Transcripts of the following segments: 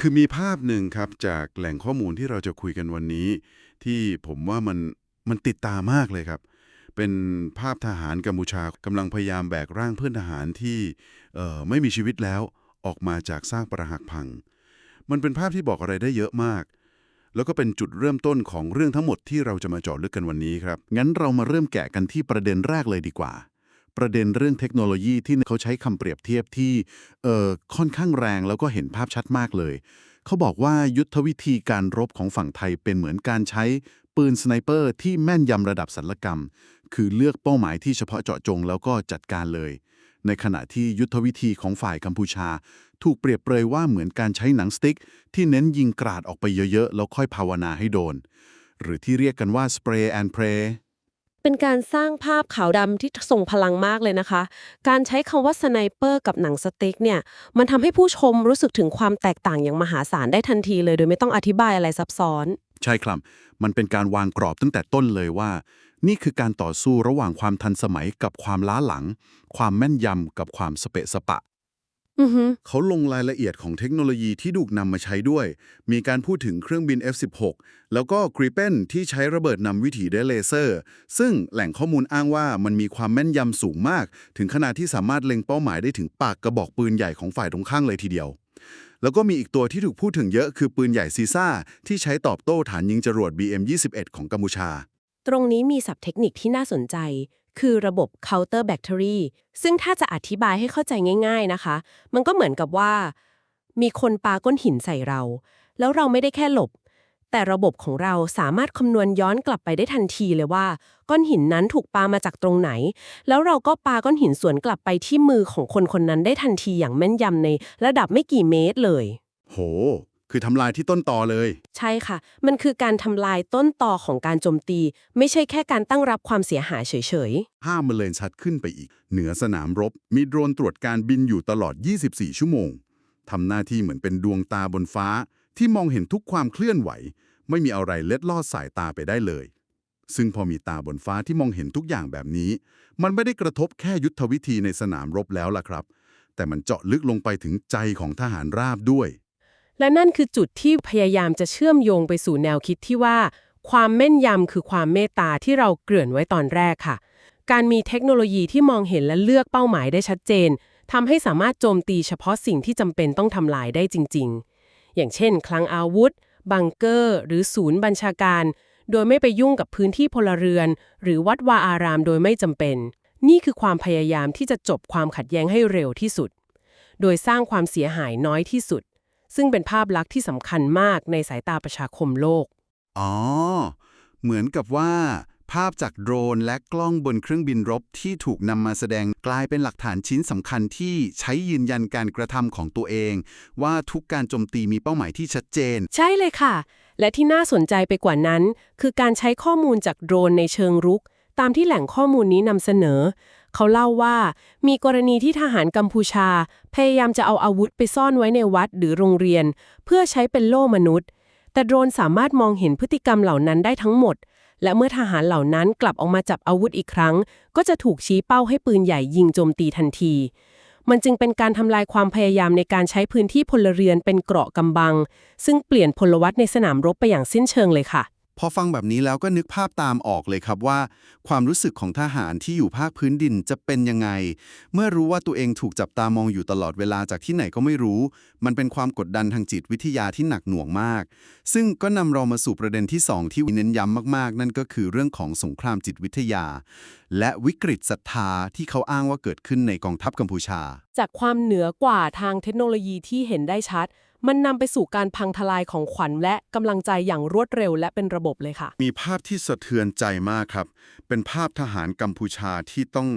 คือมีภาพหนึ่งครับจากแหล่งข้อมูลที่เราจะคุยกันวันนี้ ที่ผมว่ามันมันติดตามากเลยครับ เป็นภาพทหารกัมพูชากำลังพยายามแบกร่างเพื่อนทหารที่เอ่อไม่มีชีวิตแล้วออกมาจากซากปรักหักพัง มันเป็นภาพที่บอกอะไรได้เยอะมาก แล้วก็เป็นจุดเริ่มต้นของเรื่องทั้งหมดที่เราจะมาเจาะลึกกันวันนี้ครับ งั้นเรามาเริ่มแกะกันที่ประเด็นแรกเลยดีกว่า ประเด็นเรื่องเทคโนโลยีที่เขาใช้คำเปรียบเทียบที่เออค่อนข้างแรงแล้วก็เห็นภาพชัดมากเลย เขาบอกว่ายุทธวิธีการรบของฝั่งไทยเป็นเหมือนการใช้ปืนสไนเปอร์ที่แม่นยำระดับศัลกรรม คือเลือกเป้าหมายที่เฉพาะเจาะจงแล้วก็จัดการเลย ในขณะที่ยุทธวิธีของฝ่ายกัมพูชา ถูกเปรียบเปรยว่าเหมือนการใช้หนังสติ๊ก ที่เน้นยิงกราดออกไปเยอะๆ แล้วค่อยภาวนาให้โดน หรือที่เรียกกันว่า spray and pray เป็นการสร้างภาพขาวดำที่ทรงพลังมากเลยนะคะ การใช้คำว่าสไนเปอร์กับหนังสติ๊กเนี่ย มันทำให้ผู้ชมรู้สึกถึงความแตกต่างอย่างมหาศาลได้ทันทีเลย โดยไม่ต้องอธิบายอะไรซับซ้อน ใช่ครับ มันเป็นการวางกรอบตั้งแต่ต้นเลยว่า นี่คือการต่อสู้ระหว่างความทันสมัยกับความล้าหลัง ความแม่นยำกับความสเปะสปะ เขาลงรายละเอียดของเทคโนโลยีที่ถูกนำมาใช้ด้วย มีการพูดถึงเครื่องบิน F-16 แล้วก็ Gripen ที่ใช้ระเบิดนำวิถีด้วยเลเซอร์ ซึ่งแหล่งข้อมูลอ้างว่ามันมีความแม่นยำสูงมาก ถึงขนาดที่สามารถเล็งเป้าหมายได้ถึงปากกระบอกปืนใหญ่ของฝ่ายตรงข้างเลยทีเดียว แล้วก็มีอีกตัวที่ถูกพูดถึงเยอะคือปืนใหญ่ซีซ่าที่ใช้ตอบโต้ฐานยิงจรวด BM-21 ของกัมพูชา ตรงนี้มีศัพท์เทคนิคที่น่าสนใจ คือระบบ counter battery ซึ่งถ้าจะอธิบายให้เข้าใจง่าย ๆนะคะ มันก็เหมือนกับว่า มีคนปาก้อนหินใส่เรา แล้วเราไม่ได้แค่หลบ แต่ระบบของเราสามารถคำนวณย้อนกลับไปได้ทันทีเลยว่า ก้อนหินนั้นถูกปามาจากตรงไหน แล้วเราก็ปาก้อนหินสวนกลับไปที่มือของคนคนนั้นได้ทันทีอย่างแม่นยำในระดับไม่กี่เมตรเลย โห คือทำลายที่ต้นตอเลย ใช่ค่ะ มันคือการทำลายต้นตอของการโจมตี ไม่ใช่แค่การตั้งรับความเสียหายเฉยๆห้ามมันเลยชัดขึ้นไปอีก เหนือสนามรบ มีโดรนตรวจการบินอยู่ตลอด 24 ชั่วโมงทำหน้าที่เหมือนเป็นดวงตาบนฟ้า ที่มองเห็นทุกความเคลื่อนไหว ไม่มีอะไรเล็ดลอดสายตาไปได้เลย ซึ่งพอมีตาบนฟ้าที่มองเห็นทุกอย่างแบบนี้ มันไม่ได้กระทบแค่ยุทธวิธีในสนามรบแล้วล่ะครับ แต่มันเจาะลึกลงไปถึงใจของทหารราบด้วย และนั่นคือจุดที่พยายามจะเชื่อมโยงไปสู่แนวคิดที่ว่า ความแม่นยำคือความเมตตาที่เราเกริ่นไว้ตอนแรกค่ะ การมีเทคโนโลยีที่มองเห็นและเลือกเป้าหมายได้ชัดเจนทำให้สามารถโจมตีเฉพาะสิ่งที่จำเป็นต้องทำลายได้จริง ๆ อย่างเช่น คลังอาวุธ บังเกอร์ หรือศูนย์บัญชาการ โดยไม่ไปยุ่งกับพื้นที่พลเรือน หรือวัดวาอารามโดยไม่จำเป็น นี่คือความพยายามที่จะจบความขัดแย้งให้เร็วที่สุด โดยสร้างความเสียหายน้อยที่สุด ซึ่งเป็นภาพลักษณ์ที่สำคัญมากในสายตาประชาคมโลก อ๋อ เหมือนกับว่า ภาพจากโดรนและกล้องบนเครื่องบินรบที่ถูกนำมาแสดงกลายเป็นหลักฐานชิ้นสำคัญที่ใช้ยืนยันการกระทำของตัวเอง ว่าทุกการโจมตีมีเป้าหมายที่ชัดเจน ใช่เลยค่ะ และที่น่าสนใจไปกว่านั้น คือการใช้ข้อมูลจากโดรนในเชิงรุก ตามที่แหล่งข้อมูลนี้นำเสนอ เขาเล่าว่า มีกรณีที่ทหารกัมพูชา พยายามจะเอาอาวุธไปซ่อนไว้ในวัดหรือโรงเรียน เพื่อใช้เป็นโล่มนุษย์ แต่โดรนสามารถมองเห็นพฤติกรรมเหล่านั้นได้ทั้งหมด และเมื่อทหารเหล่านั้นกลับออกมาจับอาวุธอีกครั้ง ก็จะถูกชี้เป้าให้ปืนใหญ่ยิงโจมตีทันที มันจึงเป็นการทำลายความพยายามในการใช้พื้นที่พลเรือนเป็นเกราะกำบัง ซึ่งเปลี่ยนพลวัตในสนามรบไปอย่างสิ้นเชิงเลยค่ะ พอฟังแบบนี้แล้วก็นึกภาพตามออกเลยครับว่า ความรู้สึกของทหารที่อยู่ภาคพื้นดินจะเป็นยังไง เมื่อรู้ว่าตัวเองถูกจับตามองอยู่ตลอดเวลาจากที่ไหนก็ไม่รู้ มันเป็นความกดดันทางจิตวิทยาที่หนักหน่วงมาก ซึ่งก็นำเรามาสู่ประเด็นที่ 2 ที่เน้นย้ำมากๆ นั่นก็คือเรื่องของสงครามจิตวิทยา และวิกฤตศรัทธาที่เขาอ้างว่าเกิดขึ้นในกองทัพกัมพูชา จากความเหนือกว่าทางเทคโนโลยีที่เห็นได้ชัด มันนำไปสู่การพังทลายของขวัญและกำลังใจอย่างรวดเร็วและเป็นระบบเลยค่ะ มีภาพที่สะเทือนใจมากครับ เป็นภาพทหารกัมพูชาที่ต้อง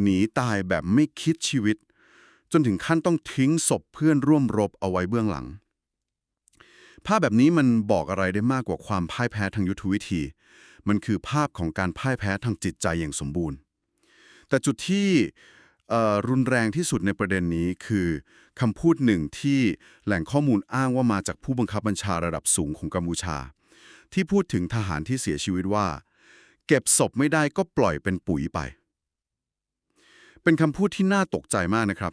หนีตายแบบไม่คิดชีวิต จนถึงขั้นต้องทิ้งศพเพื่อนร่วมรบเอาไว้เบื้องหลัง ภาพแบบนี้มันบอกอะไรได้มากกว่าความพ่ายแพ้ทางยุทธวิธี มันคือภาพของการพ่ายแพ้ทางจิตใจอย่างสมบูรณ์ แต่จุดที่รุนแรงที่สุดในประเด็นนี้คือ คำพูดหนึ่งที่แหล่งข้อมูลอ้างว่ามาจากผู้บังคับบัญชาระดับสูงของกัมพูชา ที่พูดถึงทหารที่เสียชีวิตว่า เก็บศพไม่ได้ก็ปล่อยเป็นปุ๋ยไป เป็นคำพูดที่น่าตกใจมากนะครับ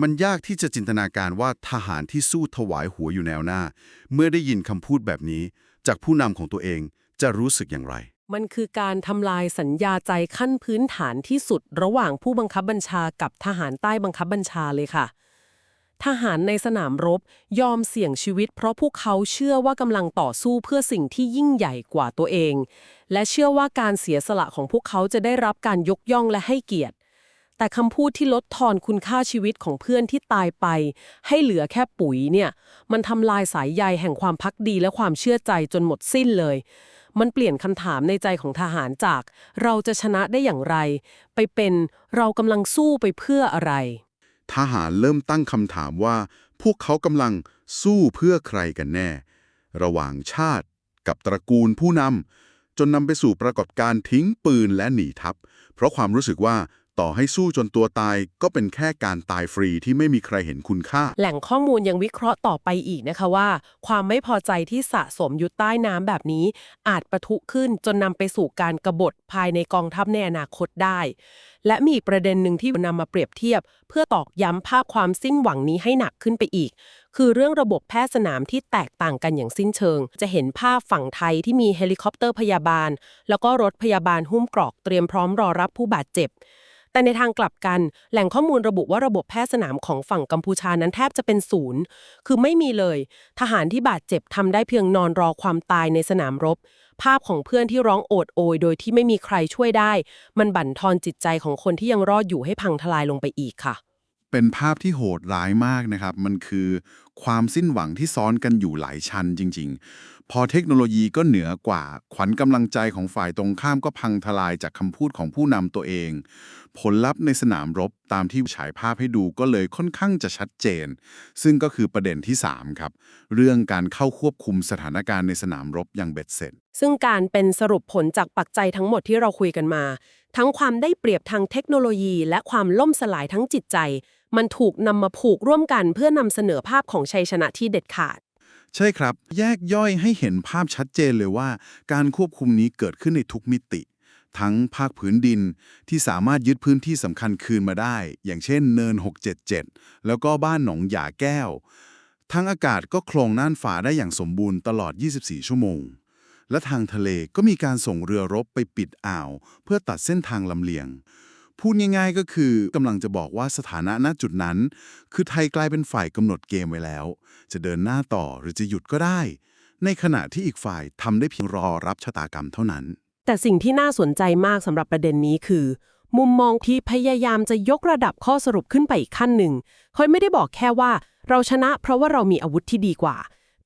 มันยากที่จะจินตนาการว่าทหารที่สู้ถวายหัวอยู่แนวหน้า เมื่อได้ยินคำพูดแบบนี้ จากผู้นำของตัวเองจะรู้สึกอย่างไรมันคือการทำลายสัญญาใจขั้นพื้นฐานที่สุด ระหว่างผู้บังคับบัญชากับทหารใต้บังคับบัญชาเลยค่ะ ทหารในสนามรบยอมเสี่ยงชีวิต เพราะพวกเขาเชื่อว่ากำลังต่อสู้เพื่อสิ่งที่ยิ่งใหญ่กว่าตัวเอง และเชื่อว่าการเสียสละของพวกเขาจะได้รับการยกย่องและให้เกียรติ แต่คำพูดที่ลดทอนคุณค่าชีวิตของเพื่อนที่ตายไป ให้เหลือแค่ปุ๋ยเนี่ย มันทำลายสายใยแห่งความพักดีและความเชื่อใจจนหมดสิ้นเลย มันเปลี่ยนคำถามในใจของทหารจาก เราจะชนะได้อย่างไร ไปเป็นเรากำลังสู้ไปเพื่ออะไร ทหารเริ่มตั้งคำถามว่า พวกเขากำลังสู้เพื่อใครกันแน่ ระหว่างชาติกับตระกูลผู้นำจนนำไปสู่ปรากฏการ์ทิ้งปืนและหนีทัพ เพราะความรู้สึกว่า ต่อให้สู้จนตัวตายก็เป็นแค่การตายฟรีที่ไม่มีใครเห็นคุณค่า แหล่งข้อมูลยังวิเคราะห์ต่อไปอีกนะคะว่า ความไม่พอใจที่สะสมอยู่ใต้น้ำแบบนี้ อาจประทุขึ้นจนนำไปสู่การกบฏภายในกองทัพในอนาคตได้ และมีประเด็นหนึ่งที่นำมาเปรียบเทียบ เพื่อตอกย้ำภาพความสิ้นหวังนี้ให้หนักขึ้นไปอีก คือเรื่องระบบแพทย์สนามที่แตกต่างกันอย่างสิ้นเชิง จะเห็นภาพฝั่งไทยที่มีเฮลิคอปเตอร์พยาบาล แล้วก็รถพยาบาลหุ้มกรอกเตรียมพร้อมรอรับผู้บาดเจ็บ แต่ในทางกลับกัน แหล่งข้อมูลระบุว่าระบบแพทย์สนามของฝั่งกัมพูชานั้นแทบจะเป็นศูนย์ คือไม่มีเลย ทหารที่บาดเจ็บทำได้เพียงนอนรอความตายในสนามรบ ภาพของเพื่อนที่ร้องโอดโอย โดยที่ไม่มีใครช่วยได้ มันบั่นทอนจิตใจของคนที่ยังรอดอยู่ให้พังทลายลงไปอีกค่ะ เป็นภาพที่โหดร้ายมากนะครับ มันคือความสิ้นหวังที่ซ้อนกันอยู่หลายชั้นจริง ๆ พอเทคโนโลยีก็เหนือกว่า ขวัญกำลังใจของฝ่ายตรงข้ามก็พังทลายจากคำพูดของผู้นำตัวเอง ผลลัพธ์ในสนามรบตามที่ฉายภาพให้ดูก็เลยค่อนข้างจะชัดเจน ซึ่งก็คือประเด็นที่ 3 ครับ เรื่องการเข้าควบคุมสถานการณ์ในสนามรบอย่างเบ็ดเสร็จ ซึ่งการเป็นสรุปผลจากปัจจัยทั้งหมดที่เราคุยกันมา ทั้งความได้เปรียบทางเทคโนโลยี และความล่มสลายทั้งจิตใจ มันถูกนำมาผูกร่วมกันเพื่อนำเสนอภาพของชัยชนะที่เด็ดขาด ใช่ครับ แยกย่อยให้เห็นภาพชัดเจนเลยว่า การควบคุมนี้เกิดขึ้นในทุกมิติ ทั้งภาคผืนดินที่สามารถยึดพื้นที่สำคัญคืนมาได้ อย่างเช่นเนิน 677 แล้วก็บ้านหนองหยาแก้ว ทั้งอากาศก็โครงน่านฟ้าได้อย่างสมบูรณ์ตลอด 24 ชั่วโมง และทางทะเลก็มีการส่งเรือรบไปปิดอ่าว เพื่อตัดเส้นทางลำเลียง พูดง่ายๆก็คือกำลังจะบอกว่าสถานะณจุดนั้น คือไทยกลายเป็นฝ่ายกำหนดเกมไว้แล้ว จะเดินหน้าต่อหรือจะหยุดก็ได้ ในขณะที่อีกฝ่ายทำได้เพียงรอรับชะตากรรมเท่านั้น แต่สิ่งที่น่าสนใจมากสำหรับประเด็นนี้คือ มุมมองที่พยายามจะยกระดับข้อสรุปขึ้นไปอีกขั้นหนึ่งเขาไม่ได้บอกแค่ว่า เราชนะเพราะว่าเรามีอาวุธที่ดีกว่า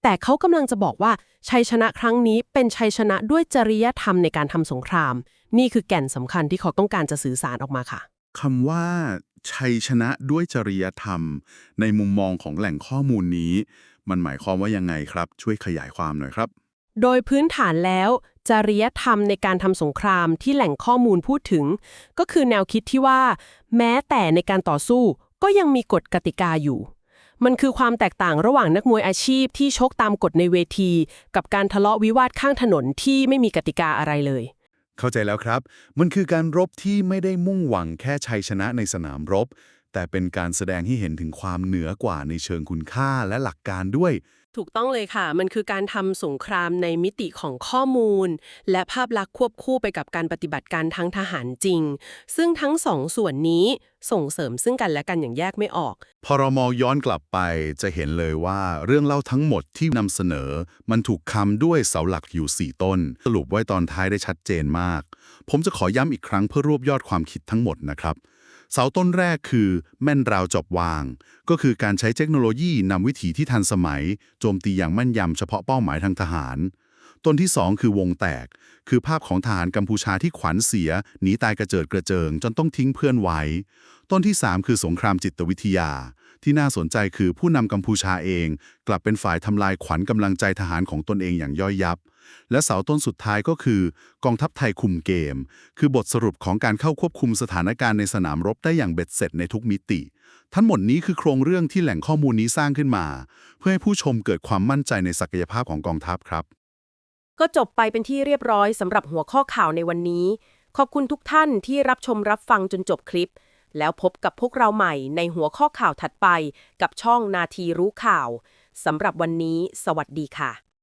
แต่เขากำลังจะบอกว่าชัยชนะครั้งนี้เป็นชัยชนะด้วยจริยธรรมในการทำสงคราม นี่คือแก่นสำคัญที่เขาต้องการจะสื่อสารออกมาค่ะ คำว่า ชัยชนะด้วยจริยธรรม ในมุมมองของแหล่งข้อมูลนี้ มันหมายความว่ายังไงครับ ช่วยขยายความหน่อยครับ โดยพื้นฐานแล้ว จริยธรรมในการทำสงครามที่แหล่งข้อมูลพูดถึง ก็คือแนวคิดที่ว่า แม้แต่ในการต่อสู้ก็ยังมีกฎกติกาอยู่ มันคือความแตกต่างระหว่างนักมวยอาชีพที่ชกตามกฎในเวที กับการทะเลาะวิวาทข้างถนนที่ไม่มีกติกาอะไรเลย เข้าใจแล้วครับ มันคือการรบที่ไม่ได้มุ่งหวังแค่ชัยชนะในสนามรบ แต่เป็นการแสดงให้เห็นถึงความเหนือกว่าในเชิงคุณค่าและหลักการด้วย ถูกต้องเลยค่ะ มันคือการทำสงครามในมิติของข้อมูล และภาพลักษณ์ควบคู่ไปกับการปฏิบัติการทั้งทหารจริง ซึ่งทั้งสองส่วนนี้ส่งเสริมซึ่งกันและกันอย่างแยกไม่ออก พอเรามองย้อนกลับไปจะเห็นเลยว่าเรื่องเล่าทั้งหมดที่นำเสนอ มันถูกคำด้วยเสาหลักอยู่ 4 ต้น สรุปไว้ตอนท้ายได้ชัดเจนมาก ผมจะขอย้ำอีกครั้งเพื่อรวบยอดความคิดทั้งหมดนะครับ เสาต้นแรกคือแม่นราวจอบวาง ก็คือการใช้เทคโนโลยีนำวิถีที่ทันสมัย โจมตีอย่างแม่นยำเฉพาะเป้าหมายทางทหาร ต้นที่ 2 คือวงแตก คือภาพของทหารกัมพูชาที่ขวัญเสียหนีตายกระเจิดกระเจิง จนต้องทิ้งเพื่อนไว้ ต้นที่ 3 คือสงครามจิตวิทยา ที่น่าสนใจคือผู้นำกัมพูชาเอง กลับเป็นฝ่ายทำลายขวัญกำลังใจทหารของตนเองอย่างย่อยยับ และเสาต้นสุดท้ายก็คือกองทัพไทยคุมเกม คือบทสรุปของการเข้าควบคุมสถานการณ์ในสนามรบได้อย่างเบ็ดเสร็จในทุกมิติ ทั้งหมดนี้คือโครงเรื่องที่แหล่งข้อมูลนี้สร้างขึ้นมา เพื่อให้ผู้ชมเกิดความมั่นใจในศักยภาพของกองทัพครับก็จบไปเป็นที่เรียบร้อยสำหรับหัวข้อข่าวในวันนี้ ขอบคุณทุกท่านที่รับชมรับฟังจนจบคลิป แล้วพบกับพวกเราใหม่ในหัวข้อข่าวถัดไปกับช่องนาทีรู้ข่าวสำหรับวันนี้ สวัสดีค่ะ